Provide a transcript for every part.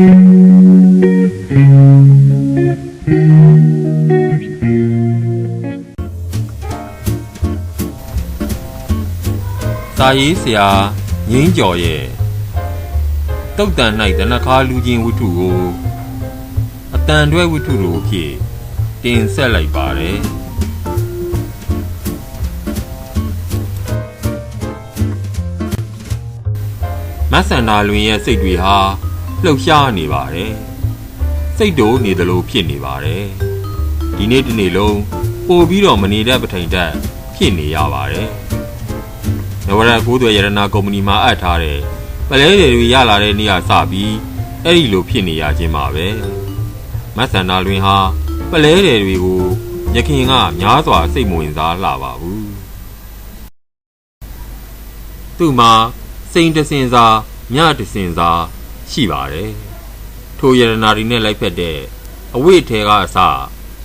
စာရေးဆရာငင်းကျော်ရဲ့တုတ်တန်၌တနခါလူချင်းဝတ္ထုကိုအတန်တွဲဝတ္ထုလိုအဖြစ်တင်ဆက်လိုက်ပါတယ်မဆန္ဒလွင်ရဲ့စိတ်တွေဟာ လှုပ်ရှားနေပါတယ်စိတ်တို့နေသလိုဖြစ်နေပါတယ်ဒီနေ့ဒီနေ့လုံးပို့ပြီးတော့မနေတတ်ပထိုင်တတ်ဖြစ်နေရပါတယ်နဝရကိုးသွယ်ရတနာကုမ္ပဏီမှာအပ်ထားတဲ့ပလဲတွေရလာတဲ့နေ့ကစပြီးအဲ့ဒီလိုဖြစ်နေရခြင်းပါပဲမဆန္ဒလွင်ဟာပလဲတွေကိုရခင်ကများစွာစိတ်မဝင်စားလှပါဘူးသူ့မှာစိန်တစင်စာမြတစင်စာ ရှိပါတယ်ထိုရတနာတွေနဲ့လိုက်ဖက်တဲ့အဝိထဲကအစ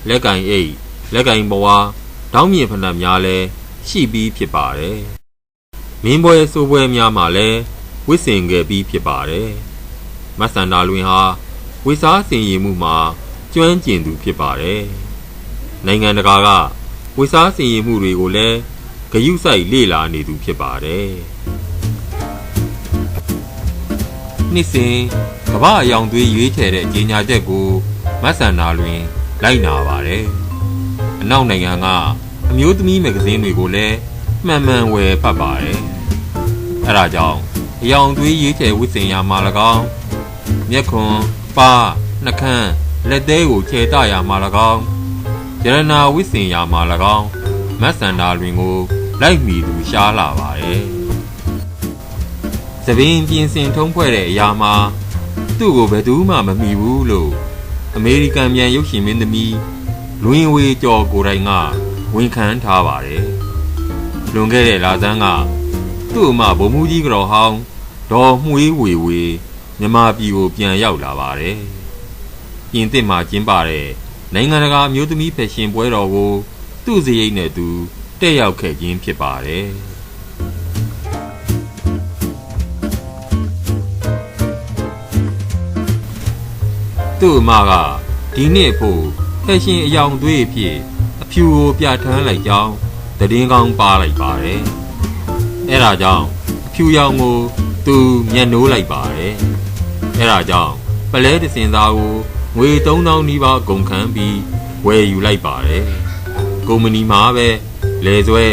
လက်ကင်အိတ်လက်ကင်ဘဝတောင်းမြင်ဖဏများလဲရှိပြီးဖြစ်ပါတယ်မင်းပွဲစိုးပွဲများမှာလည်းဝစ်စင်ခဲ့ပြီးဖြစ်ပါတယ်။မဆန္ဒလွင်ဟာဝိစားစင်ရည်မှုမှာကျွမ်းကျင်သူဖြစ်ပါတယ်။နိုင်ငံတကာကဝိစားစင်ရည်မှုတွေကိုလည်းဂယုစိုက်လေ့လာနေသူဖြစ်ပါတယ်။ နှစ်စဉ်ကမ္ဘာအယောင်သွေးရွေးချယ်တဲ့ကြေညာချက်ကိုမဆန္ဒလွင်လိုက်နာပါတယ်။အနောက်နိုင်ငံကအမျိုးသမီးမဂ္ဂဇင်းတွေကိုလည်းမှန်မှန်ဝယ်ဖတ်ပါတယ်။အဲဒါကြောင့်အယောင်သွေးရေးချယ်ဝစ်စင်ရမှာ၎င်းမျက်ခွန်ပါနှကန်းလက်သေးကိုခြေတရမှာ၎င်းရတနာဝစ်စင်ရမှာ၎င်းမတ်စန္ဒာလွင်ကိုလိုက်မိသူရှားလာပါတယ်။ သပင်ပြင်ဆင်ထုံးဖွဲ့တဲ့အရာမှာသူ့ကိုဘယ်သူမှမမိဘူးလို့အမေရိကန်မြန်ရုပ်ရှင်မင်းသမီးလွင်ဝေကျော်ကိုယ်တိုင်ကဝန်ခံထားပါတယ်။လွန်ခဲ့တဲ့လဆန်းကသူ့အမဗိုလ်မှူးကြီးကတော်ဟောင်းဒေါ်မှွေးဝေဝေမြမပြည်ကိုပြန်ရောက်လာပါတယ်။ပြင်သစ်မှာကျင်းပတဲ့နိုင်ငံတကာအမျိုးသမီးဖက်ရှင်ပွဲတော်ကိုသူ့စရိတ်နဲ့သူတက်ရောက်ခဲ့ခြင်းဖြစ်ပါတယ်။ သူ့အမကဒီနှစ်ဖို့ဖက်ရှင်အယောင်သွေးအဖြစ်အဖြူကိုပြဋ္ဌာန်းလိုက်ကြောင်းသတင်းကောင်းပါလိုက်ပါတယ်။အဲဒါကြောင့်အဖြူရောင်ကိုသူမျက်နှိုးလိုက်ပါတယ်။အဲဒါကြောင့်ပလဲတစင်သားကိုငွေ3000နီးပါးအကုန်ခံပြီးဝယ်ယူလိုက်ပါတယ်။ကုမ္ပဏီမှာပဲလဲဆွဲ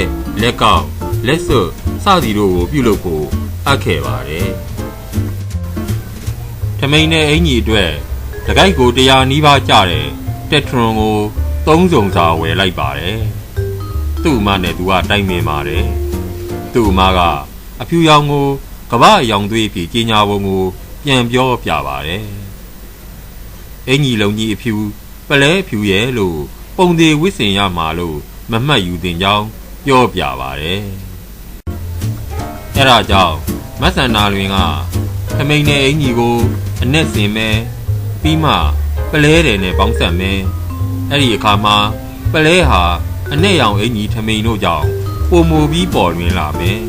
လက်ကောက်လက်စွပ်စသည်တို့ကိုပြုလုပ်ဖို့အပ်ခဲ့ပါတယ်။ထမိန်နဲ့အင်ကြီးအတွက် တကိုက်ကိုတရားနီးပါးကြတဲ့တက်ထရွန်ကိုသုံးစုံစာဝယ်လိုက်ပါတယ်။သူ့အမနဲ့သူကတိုင်ပင်ပါတယ်။သူ့အမကအဖြူရောင်ကိုကမ္ဘာရောင်သွေးဖြစ်ကြီးညာပုံကိုပြန်ပြောပြပါတယ်။အင်ကြီးလုံးကြီးအဖြူပလဲအဖြူရဲ့လို့ပုံသေးဝစ်စင်ရမှာလို့မမှတ်ယူတင်ကြောင်းပြောပြပါတယ်။အဲဒါကြောင့်မဆန္ဒလွင်ကခမိန်နဲ့အင်ကြီးကိုအနက်စင်မဲ့ ပြီးမှပလဲတယ်နဲ့ပေါင်းဆက်မယ်အဲ့ဒီအခါမှာပလဲဟာအနဲ့ရောင်အင်ကြီးထမိန်တို့ကြောင့်ပုံမူပြီးပေါ်လွင်လာမယ်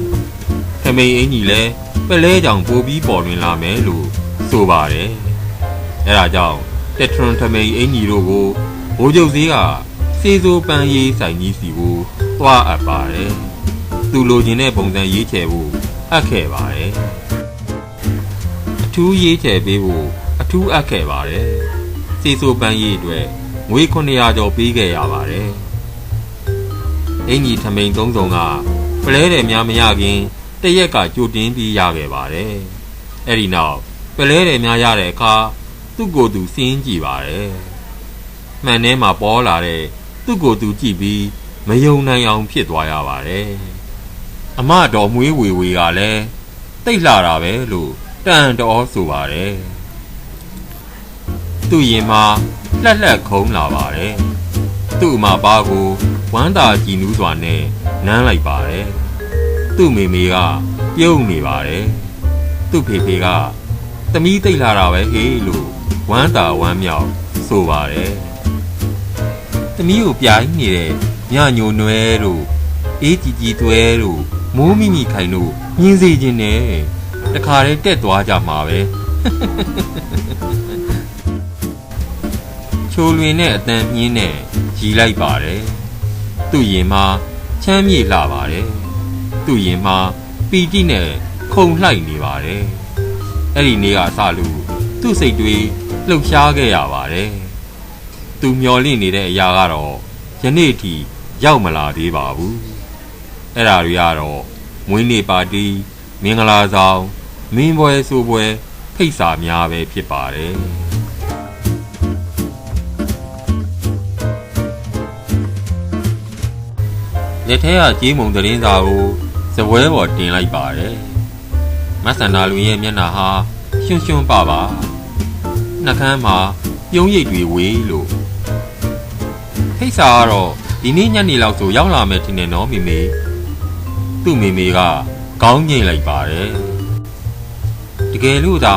ထမိန်အင်ကြီးလည်းပလဲကြောင့်ပိုပြီးပေါ်လွင်လာမယ်လို့ဆိုပါတယ်အဲ့ဒါကြောင့်တက်ထရွန်ထမိန်အင်ကြီးတို့ကိုဘိုးချုပ်စည်းကစေစိုးပန်းရေးဆိုင်ကြီးစီကိုသွားအပ်ပါတယ်သူလိုချင်တဲ့ပုံစံရေးချယ်ဖို့အပ်ခဲ့ပါတယ်အထူးရေးချယ်ပေးဖို့အ ထူးအပ်ခဲ့ပါတယ်။စီဆိုပန်းရေးအတွက်ငွေ900ကျော်ပေးခဲ့ရပါတယ်။အင်ကြီးထမိန်သုံးစုံကပလဲတယ်များမရခင်တရက်ကကြိုတင်ပြီးရခဲ့ပါတယ်။အဲ့ဒီနောက်ပလဲတယ်များရတဲ့အခါသူ့ကိုယ်သူစင်းကြည့်ပါတယ်။မှန်ထဲမှာပေါ်လာတဲ့သူ့ကိုယ်သူကြည့်ပြီးမယုံနိုင်အောင်ဖြစ်သွားရပါတယ်။အမတော်မွေးဝေဝေကလည်းတိတ်လာတာပဲလို့တန်တော်ဆိုပါတယ်။ သူ့ရင်မှာလှက်လှက်ခုံးလာပါတယ်။သူ့အမပါကိုဝမ်းသာကြည်နူးစွာနဲ့နမ်းလိုက်ပါတယ်။သူ့မိမိကပြုံးနေပါတယ်။သူ့ဖေဖေကသမီးသိတ်လာတာပဲဟေးလို့ဝမ်းသာဝမ်းမြောက်ဆိုပါတယ်။သမီးကိုပြိုင်နေတဲ့ညညိုနွဲတို့အေးကြည်ကြည်သွဲတို့မိုးမိမိခိုင်တို့ညင်းစေခြင်းနဲ့တခါတည်းတက်သွားကြမှာပဲ။ ချိုလွင်တဲ့အတန်မြင်းနဲ့ရီလိုက်ပါတယ်သူ့ရင်မှာချမ်းမြေ့လှပါတယ်သူ့ရင်မှာပီတိနဲ့ခုန်လှိုက်နေပါတယ်အဲ့ဒီနေ့ကစလို့သူ့စိတ်တွေလှုပ်ရှားခဲ့ရပါတယ်သူမျောလင့်နေတဲ့အရာကတော့ယနေ့ထိရောက်မလာသေးပါဘူးအဲ့ဒါတွေကတော့မွေးနေ့ပါတီမင်္ဂလာဆောင်မင်းပွဲဆိုပွဲ ဖိတ်စာများပဲဖြစ်ပါတယ် လက်ထဲကကြေးမုံသတင်းစာကိုစပွဲပေါ်တင်လိုက်ပါတယ်မဆန္ဒလူရဲ့မျက်နှာဟာရွှွှွှွပပါနှကန်းမှာပြုံးရိပ်တွေဝေးလို့ဖိတ်စာကတော့ဒီနေ့ညနေလောက်ဆိုရောက်လာမယ်ထင်တယ်နော်မိမေသူ့မိမေကခေါင်းငိမ့်လိုက်ပါတယ်တကယ်လို့သာ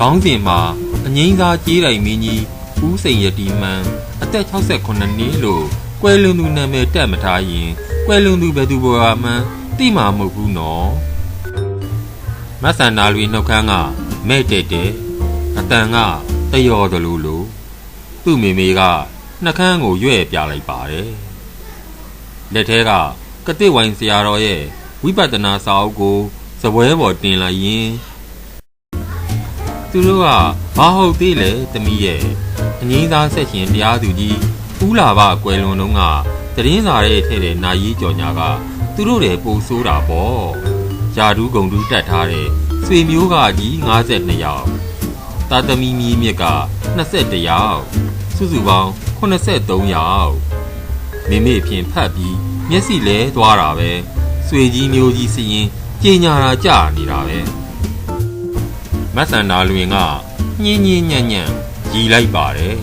ခေါင်းစဉ်မှာအငိမ့်စားကြေးတိုင်မင်းကြီးဦးစိန်ရတီမန်အသက်68နှစ်လို့ကွယ်လွန်သူနာမည်တက်မထားရင် ကွယ်လွန်သူဘယ်သူဘဝမှန်းသိမှာမဟုတ်ဘူးနော်မဆန္ဒလွေနှုတ်ခမ်းကမဲ့တဲ့တဲ့အတန်ကတယော်တယ်လို့လို့သူ့မိမေကနှကန်းကိုရွဲ့ပြလိုက်ပါတယ်လက်ထဲကကတိဝိုင်ဆရာတော်ရဲ့ဝိပဿနာစာအုပ်ကိုစပွဲပေါ်တင်လိုက်ရင်သူတို့ကဘာဟုတ်သေးလဲတမီးရဲ့အငိမ့်သားဆက်ရှင်တရားသူကြီးဦးလာဘကွယ်လွန်တုန်းက တရင်စာရဲ့ထဲတဲ့နာယီကြော်ညာကသူတို့တွေပိုဆိုးတာပေါ့ယာဒူးဂုံဒူးတက်ထားတဲ့ဆွေမျိုးကကြီး52ယောက်တာသမီမီမြစ်က21ယောက်စုစုပေါင်း83ယောက်မိမိဖြင့်ဖတ်ပြီးမျက်စိလဲသွားတာပဲဆွေကြီးမျိုးကြီးစီရင်ကြင်ညာတာကြာနေတာပဲမဆန္ဒလွင်ကညင်းညင်းညံ့ညံ့ရီလိုက်ပါတယ်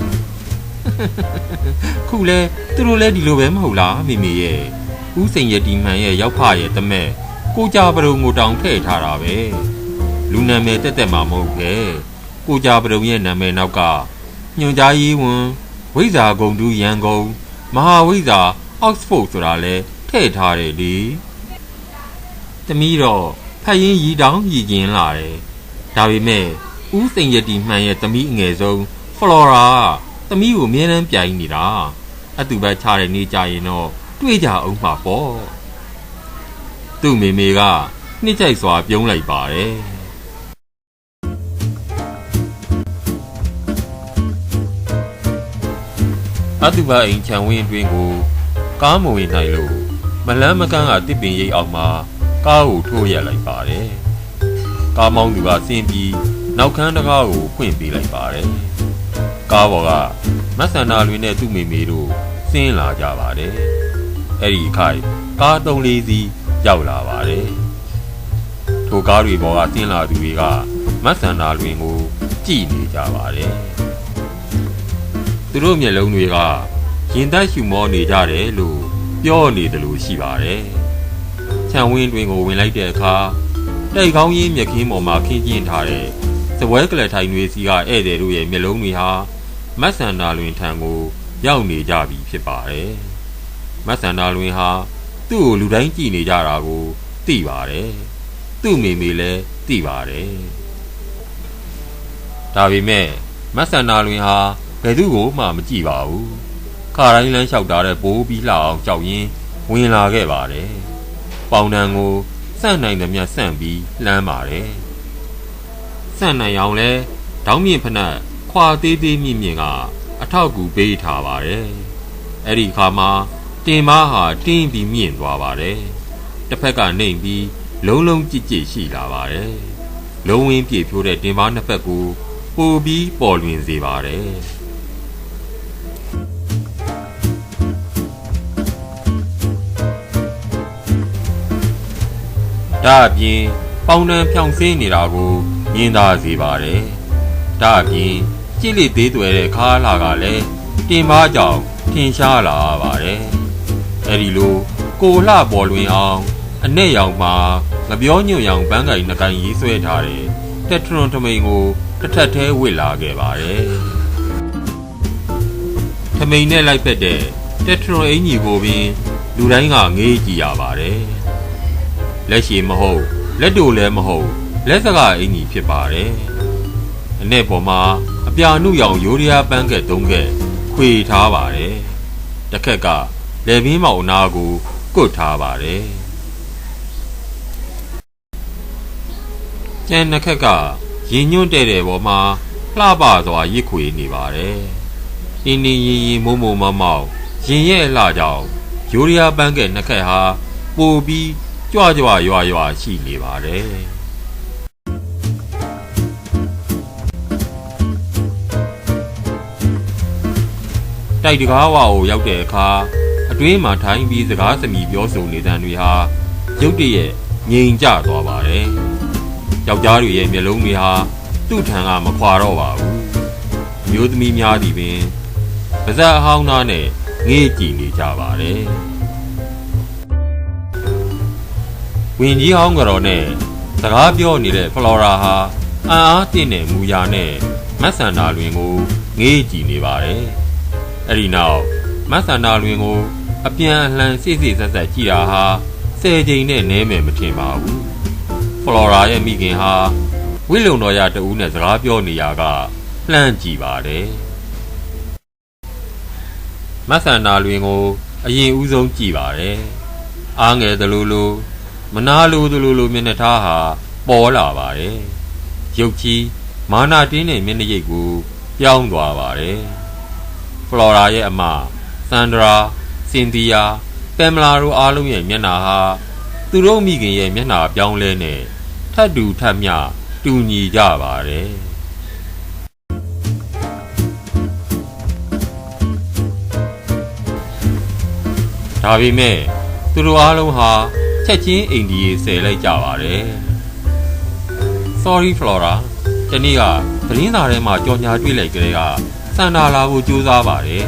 ခုလဲသူတို့လဲဒီလိုပဲမဟုတ်လားမိမိရဲ့ဦးစိန်ရတီမှန်ရဲ့ရောက်ဖရဲ့တမက်ကိုကြပရုံကိုတောင်ထည့်ထားတာပဲလူနာမည်တက်တက်မှမဟုတ်ပဲကိုကြပရုံရဲ့နာမည်နောက်ကညွန်ကြားရေးဝန်ဝိဇာဂုံတူရန်ကုန်မဟာဝိဇာအောက်စဖို့ဆိုတာလဲထည့်ထားတယ်လေတမီးတော့ဖတ်ရင်ရီတောင်းရီကျင်လာတယ်ဒါပေမဲ့ဦးစိန်ရတီမှန်ရဲ့တမီးအငယ်ဆုံးဖလော်ရာ သမီးကိုအမြဲတမ်းပြိုင်နေတာအတူပဲချတဲ့နေကြရင်တော့တွေ့ကြအောင်မှာပေါ့သူ့မိမိကနှစ်ကြိုက်စွာပြုံးလိုက်ပါတယ်အတူပါအိမ်ချံဝင်းအတွင်းကိုကားမဝင်နိုင်လို့မလန်းမကန်းကတစ်ပင်ရိပ်အောင်မှာကားကိုထိုးရက်လိုက်ပါတယ်ကားမောင်းသူကဆင်းပြီးနောက်ခန်းတကားကိုဖွင့်ပေးလိုက်ပါတယ် ကားပေါ်ကမဆန္ဒလွင်နဲ့သူ့မိမိတို့ဆင်းလာကြပါတယ်အဲ့ဒီခိုင်ကားသုံးလေးစီးရောက်လာပါတယ်ထိုကားတွေပေါ်ကဆင်းလာသူတွေကမဆန္ဒလွင်ကိုကြည့်နေကြပါတယ်သူတို့မျက်လုံးတွေကရင်သက်ရှူမောနေကြတယ်လို့ပြောနေတယ်လို့ရှိပါတယ်ခြံဝင်းတွင်ကိုဝင်လိုက်တဲ့အခါတိုက်ကောင်းရင်းမြက်ခင်းပေါ်မှာခင်းကျင်းထားတဲ့စပွဲကလထိုင်တွေစီကဧည့်သည်တို့ရဲ့မျက်လုံးတွေဟာ မတ်ဆန္ဒလွင်ထံကို ရောက်နေကြပြီဖြစ်ပါတယ်မတ်ဆန္ဒလွင်ဟာသူ့ကိုလူတိုင်းကြည့်နေကြတာကိုသိပါတယ်သူ့မိမိလည်းသိပါတယ်ဒါပေမဲ့မတ်ဆန္ဒလွင်ဟာဘယ်သူ့ကိုမှမကြည့်ပါဘူးခါတိုင်းလမ်းလျှောက်တာတဲ့ဘိုးပြီးလှအောင်ကြောက်ရင်းဝင်လာခဲ့ပါတယ်ပေါင်တန်ကိုစန့်နိုင်သမျှစန့်ပြီးလှမ်းပါတယ်စန့်နိုင်အောင်လဲဒေါင်းမြင့်ဖနက် ခွာသေးသေးမြင့်မြင့်ကအထောက်ကူပေးထားပါတယ်အဲ့ဒီခါမှာတင်မားဟာတင်းပြီးမြင့်သွားပါတယ်တစ်ဖက်ကနေပြီးလုံးလုံးကြစ်ကြစ်ရှိလာပါတယ်လုံးဝင်းပြေဖြိုးတဲ့တင်မားနှစ်ဖက်ကိုပိုပြီးပေါ်လွင်စေပါတယ်ဒါအပြင်ပေါင်တန်ဖြောင်ဆင်းနေတာကိုမြင်သာစေပါတယ်ဒါအပြင် ကြည့်လိသေးသွဲတဲ့ခါလာကလည်းတင်ပါကြောင်ထင်ရှားလာပါတယ်အဲဒီလိုကိုလှပေါ်လွင်အောင်အနဲ့ရောင်မှာငပြောညွန့်ရောင်ပန်းကိုင်နှကိုင်ရေးဆွဲထားတဲ့တက်ထရွန်ထမိန်ကိုတစ်ထပ်သေးဝစ်လာခဲ့ပါတယ်ထမိန်နဲ့လိုက်ဖက်တဲ့တက်ထရွန်အင်ကြီးကိုပင်လူတိုင်းကငေးကြည့်ရပါတယ်လက်ရှိမဟုတ်လက်တို့လည်းမဟုတ်လက်စကအင်ကြီးဖြစ်ပါတယ်အနဲ့ပေါ်မှာအ ပြာနုရောင်ယိုရီးယားပန်းကက်သုံးကက်ခခွေထားပါတယ်တစ်ခက်ကလေပင်မောင်အနာကိုကုတ်ထားပါတယ်ကျန်နှစ်ခက်ကရင်ညွန့်တဲ့တဲ့ပေါ်မှာလှပစွာရစ်ခွေနေပါတယ်အင်းင်းရင်ရင်မိုးမိုးမောင်မောင်ရင်ရဲ့အလှကြောင့်ယူရီးယားပန်းကဲနှစ်ခက်ဟာပိုပြီးကြွကြွရွာရွာရှိနေပါတယ် တိုက်တကားဝါကိုရောက်တဲ့အခါအတွင်းမှာထိုင်ပြီးစကားစမြည်ပြောဆိုနေတဲ့တွေဟာရုတ်တရက်ငြိမ်ကျသွားပါတယ်။ယောက်ျားတွေရဲ့မျက်လုံးတွေဟာသူ့ထံကမခွာတော့ပါဘူး။မျိုးသမီးများသည်ပင်ပါဇက်အဟောင်းသားနဲ့ငေးကြည့်နေကြပါတယ်။ဝင်ကြီးဟောင်းကတော့နဲ့စကားပြောနေတဲ့ဖလော်ရာဟာအံ့အားတင့်တဲ့မူရာနဲ့မတ်ဆန္ဒလွင်ကိုငေးကြည့်နေပါတယ်။ အဲ့ဒီနောက်မတ်ဆန္ဒလွင်ကို အပြန်အလှန်စိစိဆက်ဆက်ကြည့်တာဟာဆယ်ချိန်နဲ့နဲမယ်မထင်ပါဘူး။ဖလော်ရာရဲ့မိခင်ဟာဝိလုံတော်ရတဦးနဲ့စကားပြောနေရကလှမ်းကြည့်ပါတယ်။မတ်ဆန္ဒလွင်ကို အရင်ဦးဆုံးကြည့်ပါတယ်။အားငယ်သလိုလိုမနာလိုသလိုလိုမျက်နှာထားဟာပေါ်လာပါတယ်။ရုပ်ကြီးမာနာတင်းတဲ့မျက်နှာရိပ်ကိုပြောင်းသွားပါတယ်။ဖ လော်ရာရဲ့အမစန္ဒရာစင်တီယာပမ်မလာတို့အားလုံးရဲ့မျက်နှာဟာသူတို့မိခင်ရဲ့မျက်နှာပြောင်းလဲနေထပ်တူထပ်မျှတူညီကြပါတယ်ဒါပေမဲ့သူတို့အားလုံးဟာချက်ချင်းအိန္ဒိယဆယ်လိုက်ကြပါတယ် Sorry Flora ဒီနေ့ကသတင်းစာထဲမှာကြော်ညာတွေ့လိုက်ကြတဲ့က စန္ဒာလာကိုစူးစမ်းပါတယ်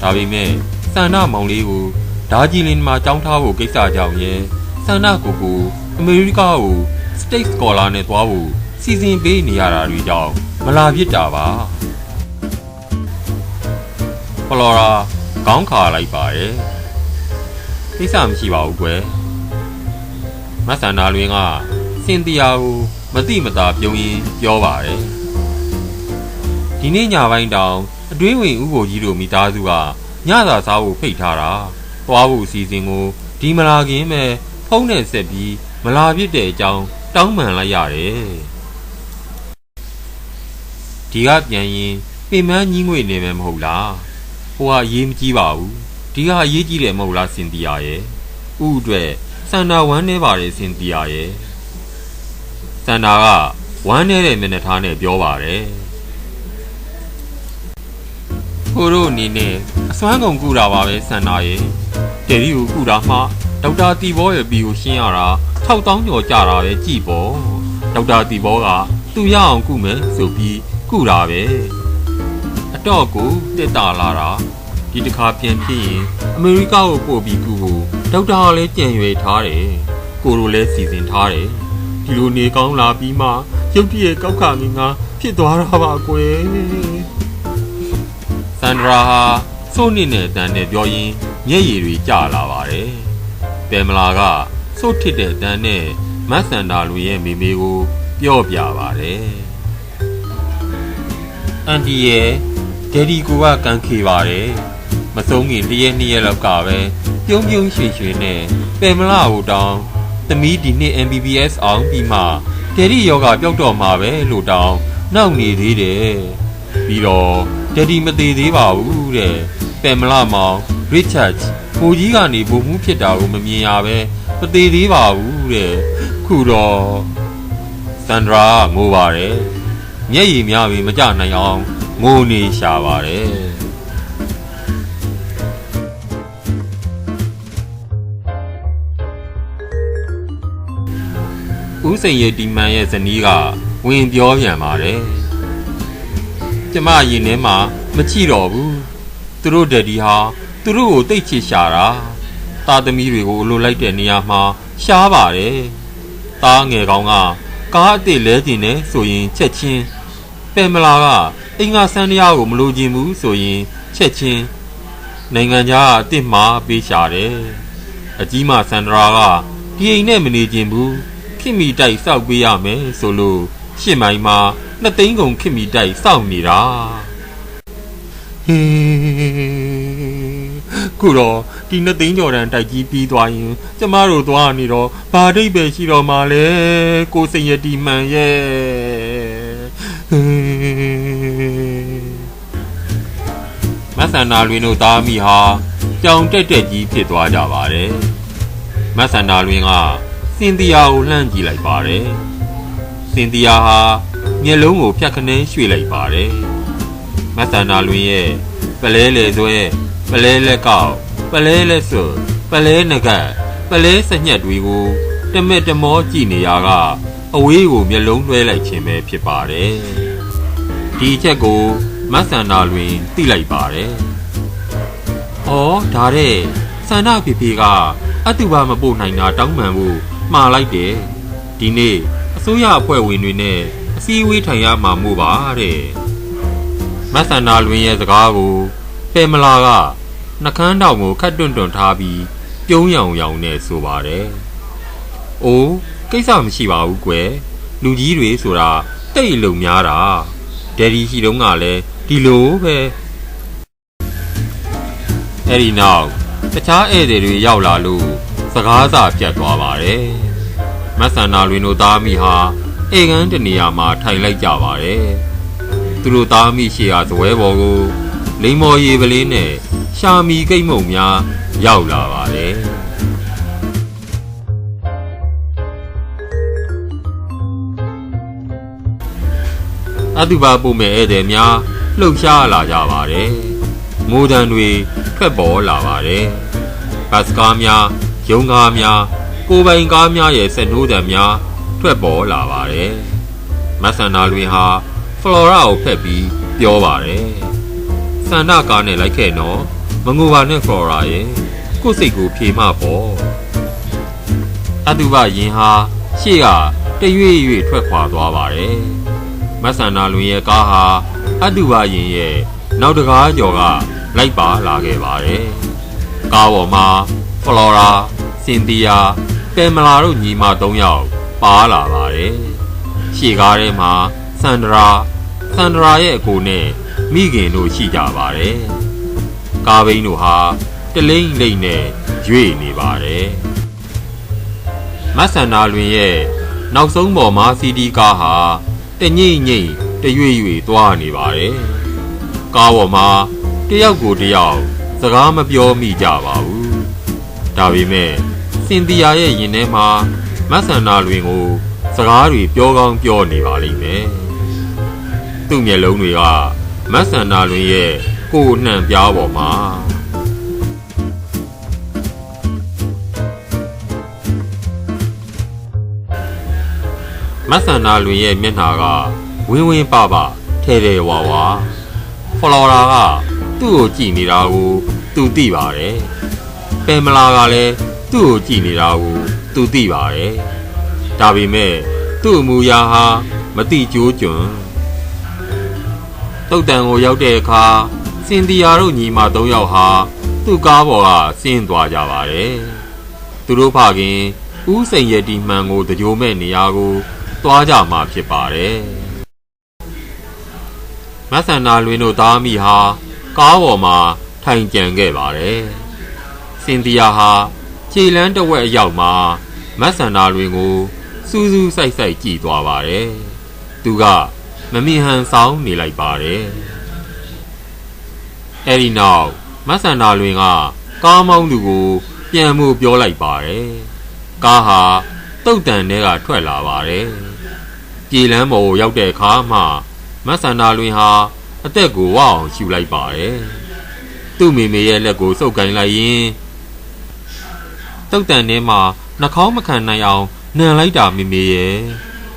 ဒါပေမဲ့စန္ဒမောင်လေးကိုဒါဂျီလင်မှာကြောင်းထားဖို့ကိစ္စကြောင့်ရဲ့စန္ဒကိုကိုအမေရိကကို State Scholar နဲ့တွားဖို့စီစဉ်ပေးနေရတာတွေကြောင့်မလာဖြစ်တာပါဖလော်ရာခေါင်းခါလိုက်ပါရဲ့ကိစ္စမရှိပါဘူးကွယ်မဆန္ဒလွင်ကစင်တီယာကိုမတိမတာပြုံးရင်ပြောပါတယ် ဒီနေ့ညပိုင်းတောင်အတွင်းဝင်ဥကိုကြီးတို့မိသားစုကညစာစားဖို့ဖိတ်ထားတာသွားဖို့အစီအစဉ်ကိုဒီမလာခင်ပဲဖုန်းနဲ့ဆက်ပြီးမလာဖြစ်တဲ့အကြောင်းတောင်းပန်လိုက်ရတယ်ဒီကပြန်ရင်ပင်မန်းကြီးငွေနေမယ်မဟုတ်လားဟိုကအရေးမကြီးပါဘူးဒီကအရေးကြီးတယ်မဟုတ်လားစင်တီယာရဲ့ဥအတွက်စန္ဒာဝမ်းနေပါတယ်စင်တီယာရဲ့စန္ဒာကဝမ်းနေတဲ့မျက်နှာထားနဲ့ပြောပါတယ် ကိုတို့အနေနဲ့အစွမ်းကုန်ကူတာပါပဲစန္ဒာရဲ့တယ်ရီကိုကူတာမှဒေါက်တာတီဘောရဲ့ဘီကိုရှင်းရတာ6000ကျော်ကြတာပဲကြည်ပေါ့ဒေါက်တာတီဘောကသူရအောင်ကုမယ်ဆိုပြီးကုတာပဲအတော့ကိုတက်တာလာတာဒီတစ်ခါပြန်ဖြစ်ရင်အမေရိကကိုပို့ပြီးကုဖို့ဒေါက်တာကလည်းကြံရွယ်ထားတယ်ကိုလိုလည်းစီစဉ်ထားတယ်ဒီလိုနေကောင်းလာပြီးမှရုတ်တရက်ကောက်ခါငင်းငါဖြစ်သွားတာပါကွယ် စန္ဒရာဟာစိုးနစ်နဲ့တန်နဲ့ပြောရင်းမျက်ရည်တွေကျလာပါတယ်ပယ်မလာကစိုးထစ်တဲ့တန်နဲ့မတ်စန္ဒာလူရဲ့မိမိကိုပြောပြပါတယ်အန်တီရဲ့ဒယ်ဒီကိုကကန်ခေပါတယ်မဆုံးခင်တရက်နှစ်ရက်လောက်ကပဲပြုံးပြုံးရွှေရွှေနဲ့ပယ်မလာကိုတောင်းသမီးဒီနှစ် MBBS အောင်ပြီးမှဒယ်ဒီယောဂပျောက်တော့မှာပဲလို့တောင်းနောက်နေသေးတယ် ပြီးတော့ဒယ်ဒီမသေးသေးပါဘူးတဲ့ပယ်မလာမောင်ရစ်ချတ်ကိုကြီးကနေဘုံမှုဖြစ်တာကိုမမြင်ရပဲမသေးသေးပါဘူးတဲ့ခုတော့စန္ဒရာငိုပါတယ်မျက်ရည်များပြီးမကြနိုင်အောင်ငိုနေရှာပါတယ်ဦးစိန်ရဲ့ဒီမန်ရဲ့ဇနီးကဝင်ပြောပြန်ပါတယ် ကျမရင်ထဲမှာမကြည့်တော့ဘူးသူတို့ဒက်ဒီဟာသူတို့ကိုတိတ်ချစ်ရှာတာတာသမီတွေကိုအလိုလိုက်တဲ့နေရာမှာရှားပါတယ်တားငယ်ကောင်ကကားအစ်စ်လဲကျင်နေဆိုရင်ချက်ချင်းပယ်မလာကအင်္ဂါဆန်းတရားကိုမလိုချင်ဘူးဆိုရင်ချက်ချင်းနိုင်ငံခြားအစ်စ်မှာပေးရှာတယ်အကြီးမဆန္ဒရာကဒီအိမ်နဲ့မနေချင်ဘူးခင်မီတိုက်စောက်ပေးရမယ်ဆိုလို့ရှစ်မိုင်မှာ နှစ်သိန်းကုန်ခင်မီတိုက်စောက်နေတာဟင်းခုတော့ဒီနှစ်သိန်းကျော်တန်တိုက်ကြီးပြီးသွားရင် ကျမတို့သွားနေတော့ဘာဒိတ်ပဲရှိတော့မှလဲကိုစိန်ရတီမှန်ရဲ့ဟင်းမဆန္ဒလွင်တို့သားမိဟာကြောင်တက်တက်ကြီးဖြစ်သွားကြပါတယ်မဆန္ဒလွင်ကစင်တီယာကိုလှမ်းကြည့်လိုက်ပါတယ်စင်တီယာဟာ မျက်လုံးကိုဖြတ်ခနဲရွှေ့လိုက်ပါတယ်မဆန္ဒလွင်ရဲ့ပလဲလေဆွဲပလဲလက်ကောက်ပလဲလက်ဆွပလဲနဂတ်ပလဲစညက်တွေကိုတမက်တမောကြည့်နေရကအဝေးကိုမျက်လုံးလွှဲလိုက်ခြင်းပဲဖြစ်ပါတယ်ဒီအချက်ကိုမဆန္ဒလွင်သိလိုက်ပါတယ်ဩဒါတဲ့ဆန္ဒဖေဖေကအတူပါမပို့နိုင်တာတောင်းပန်ဖို့မှားလိုက်တယ်ဒီနေ့အစိုးရအဖွဲ့ဝင်တွေနဲ့အ စည်းအဝေးထိုင်ရမှာမို့ပါတဲ့မဆန္ဒလွင်ရဲ့စကားကိုပယ်မလာကနှကန်းတောင်ကိုခတ်တွန့်တွန့်ထားပြီးပြုံးရောင်ရောင်နဲ့ဆိုပါတယ်။အိုးကိစ္စမရှိပါဘူးကွယ်။လူကြီးတွေဆိုတာတိတ်လုံများတာ။ဒယ်ဒီရှိတုန်းကလည်းဒီလိုပဲ။အဲ့ဒီနောက်တခြားဧည့်သည်တွေရောက်လာလို့စကားစာပြတ်သွားပါတယ်။မဆန္ဒလွင်တို့သားမိဟာ ဧကန်းတနေရာမှာထိုင်လိုက်ကြပါတယ်။သူတို့သားမိရှေ့ဟာဇပွဲပေါ်ကိုလိမ္မော်ရီပလင်းနဲ့ရှာမီကိတ်မုံများရောက်လာပါတယ်အတုပါပုံမဲ့ဧည့်သည်များလှုပ်ရှားလာကြပါတယ်မိုးတံတွေထွက်ပေါ်လာပါတယ်ဘတ်စကားများရုံကားများကိုပိုင်ကားများရဲ့ဆက်နိုးတံများ ထွက်ပေါ်လာပါတယ်မဆန္ဒလွင်ဟာဖလော်ရာကိုဖက်ပြီးပြောပါတယ်ဆန္ဒကားနဲ့လိုက်ခဲ့နော်မငိုပါနဲ့ဖလော်ရာရဲ့ကိုယ်စိတ်ကိုဖြေမှပေါ့အတုပရင်ဟာရှေ့ကတရွေ့ရွေ့ထွက်ခွာသွားပါတယ်မဆန္ဒလွင်ရဲ့ကားဟာအတုပရင်ရဲ့နောက်တကားကျော်ကလိုက်ပါလာခဲ့ပါတယ်ကားပေါ်မှာဖလော်ရာစင်တီယာပယ်မလာတို့ညီမ၃ယောက် ပါလာပါတယ်ရှေ့ကားထဲမှာဆန္ဒရာဆန္ဒရာရဲ့အကိုနဲ့မိခင်တို့ရှိကြပါတယ်။ကားဘိန်းတို့ဟာတလိမ့်လိမ့်နဲ့ရွေ့နေပါတယ်။မဆန္ဒလွင်ရဲ့နောက်ဆုံးပေါ်မှာစီဒီကားဟာတညိမ့်ညိမ့်တရွေ့ရွေ့သွားနေပါတယ်။ကားပေါ်မှာတယောက်ကိုတယောက်စကားမပြောမိကြပါဘူး။ဒါပေမဲ့စင်တီယာရဲ့ရင်ထဲမှာ မဆန္ဒလွင်ကိုစကားတွေပြောကောင်းပြောနေပါလိမ့်မယ်။သူ့မျက်လုံးတွေကမဆန္ဒလွင်ရဲ့ကိုယ်နှံပြားပေါ်မှာမဆန္ဒလွင်ရဲ့မျက်နှာကဝင်းဝင်းပပထဲထဲဝါဝါဖလော်ရာကသူ့ကိုကြည့်နေတာကိုသူသိပါတယ်ပယ်မလာကလည်းသူ့ကိုကြည့်နေတာကို သူသိပါတယ်ဒါပေမဲ့သူ့အမူအရာဟာမတိကျိုးကျွန်းတုတ်တန်ကိုရောက်တဲ့အခါစင်တီယာတို့ညီမ၃ယောက်ဟာသူ့ကားပေါ်ကဆင်းသွားကြပါတယ်။သူတို့ဖခင်ဦးစိန်ရတီမှန်ကိုတကြိုမဲ့နေရာကိုသွားကြမှာဖြစ်ပါတယ်။မဆန္ဒလွင်တို့သားမိဟာကားပေါ်မှာထိုင်ကြံခဲ့ပါတယ်။စင်တီယာဟာ ခြေလန်းတစ်ဝက်အရောက်မှာမဆန္ဒလွင်ကိုစူးစူးဆိုက်ဆိုက်ကြည့်သွားပါတယ်။သူကမမြင်ဟန်ဆောင်နေလိုက်ပါတယ်အဲ့ဒီနောက်မဆန္ဒလွင်ကကားမောင်းသူကိုပြန်မှုပြောလိုက်ပါတယ်ကားဟာတုတ်တန်ထဲကထွက်လာပါတယ်ပြည်လန်းပေါ်ကိုရောက်တဲ့အခါမှမဆန္ဒလွင်ဟာအသက်ကိုဝအောင်ရှူလိုက်ပါတယ်သူ့မိမေရဲ့လက်ကိုစုပ်ကိုင်းလိုက်ရင် တုတ်တန်ထဲမှာနှာခေါင်းမခံနိုင်အောင်နှံလိုက်တာမိမေရဲ့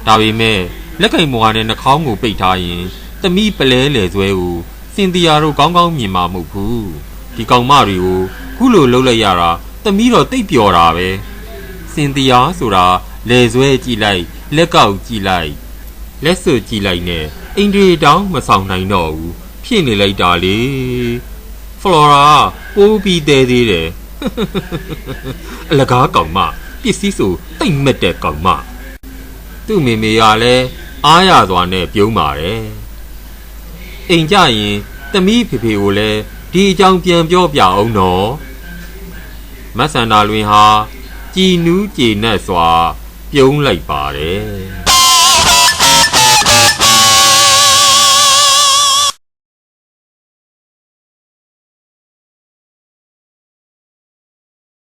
ဒါပေမဲ့လက်ကင်မော်နဲ့နှာခေါင်းကိုပိတ်ထားရင်သမီးပလဲလေဆွဲကိုစင်တီယာတို့ကောင်းကောင်းမြင်မှာမဟုတ်ဘူးဒီကောင်မတွေကိုခုလိုလှုပ်လိုက်ရတာသမီးတော့တိတ်ပျော်တာပဲစင်တီယာဆိုတာလေဆွဲကြည့်လိုက် လက်ကောက်ကြည့်လိုက်လက်ဆွကြည့်လိုက်နဲ့အင်ဒီတောင်းမဆောင်နိုင်တော့ဘူးဖြစ်နေလိုက်တာလေဖလော်ရာပိုးပြီးတဲသေးတယ် အလကားကောင်မပစ္စည်းဆိုတိတ်မက်တဲ့ကောင်မသူ့မိမေကလည်းအားရစွာနဲ့ပြုံးပါတယ်အိမ်ကြရင်သမီးဖေဖေကိုလည်းဒီအကြောင်းပြန်ပြောပြအောင်နော်မတ်စန္ဒာလွင်ဟာကြည်နူးကြည်နက်စွာ ပြုံးလိုက်ပါတယ်